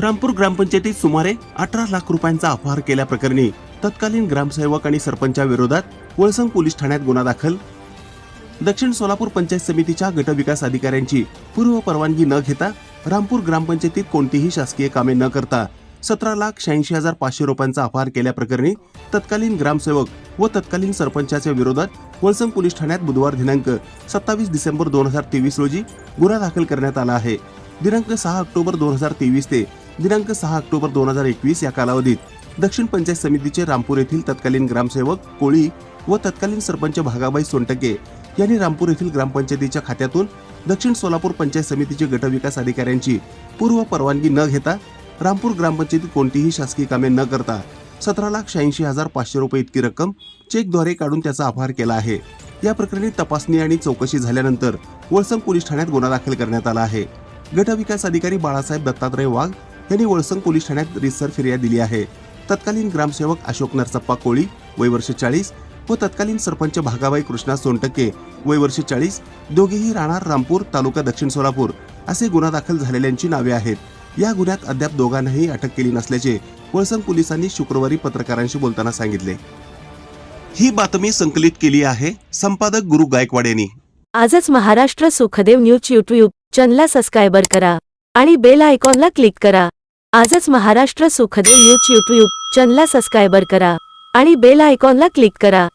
रामपूर ग्रामपंचायतीत सुमारे अठरा लाख रुपयांचा अपहार केल्याप्रकरणी तत्कालीन ग्रामसेवक आणि सरपंचाविरोधात वळसंग पोलीस ठाण्यात गुन्हा दाखल. दक्षिण सोलापूर पंचायत समितीच्या गटविकास अधिकाऱ्यांची पूर्व परवानगी न घेता रामपूर ग्रामपंचायतीत कोणतीही शासकीय कामे न करता सतरा लाख शहाऐंशी हजार पाचशे रुपयांचा अपहार केल्याप्रकरणी तत्कालीन ग्रामसेवक व तत्कालीन सरपंचाच्या विरोधात वळसंग पोलीस ठाण्यात बुधवार दिनांक सत्तावीस डिसेंबर दोन हजार तेवीस रोजी गुन्हा दाखल करण्यात आला आहे. दिनांक सहा ऑक्टोबर दोन हजार तेवीस ते दिनांक सहा ऑक्टोबर दोन हजार एकवीस या कालावधीत दक्षिण पंचायत समितीचे रामपूर येथील तत्कालीन ग्रामसेवक कोळी व तत्कालीन सरपंच भागाबाई सोनटके यांनी रामपूर येथील ग्रामपंचायतीच्या खात्यातून दक्षिण सोलापूर पंचायत समितीचे गटविकास अधिकाऱ्यांची पूर्व परवानगी न घेता रामपूर ग्रामपंचायतीत कोणतीही शासकीय कामे न करता सतरा लाख शहाऐंशी हजार पाचशे रुपये इतकी रक्कम चेकद्वारे काढून त्याचा आभार केला आहे. या प्रकरणी तपासणी आणि चौकशी झाल्यानंतर वळसंग पोलीस ठाण्यात गुन्हा दाखल करण्यात आला आहे. गटविकास अधिकारी बाळासाहेब दत्तात्रय वाघ यांनी वळसंग पोलीस ठाण्यात रितसर फिर्याद दिली आहे. तत्कालीन ग्रामसेवक अशोक नरसप्पा कोळी वय वर्ष चाळीस व तत्कालीन सरपंच भागाबाई कृष्णा सोनटक्के वय वर्ष चाळीस दोघेही राहणार रामपूर तालुका दक्षिण सोलापूर असे गुन्हा दाखल झालेल्यांची नावे आहेत. या गुन्ह्यात अद्याप दोघांनाही अटक केली नसल्याचे वळसंग पोलिसांनी शुक्रवारी पत्रकारांशी बोलताना सांगितले. ही बातमी संकलित केली आहे संपादक गुरु गायकवाड यांनी. आजच महाराष्ट्र सुखदेव न्यूज यूट्यूब चॅनलला सबस्क्रायबर करा आणि बेल आयकॉनला क्लिक करा. आजच महाराष्ट्र सुखदेव न्यूज यूट्यूब चॅनलला सबस्क्रायबर करा आणि बेल आयकॉनला क्लिक करा.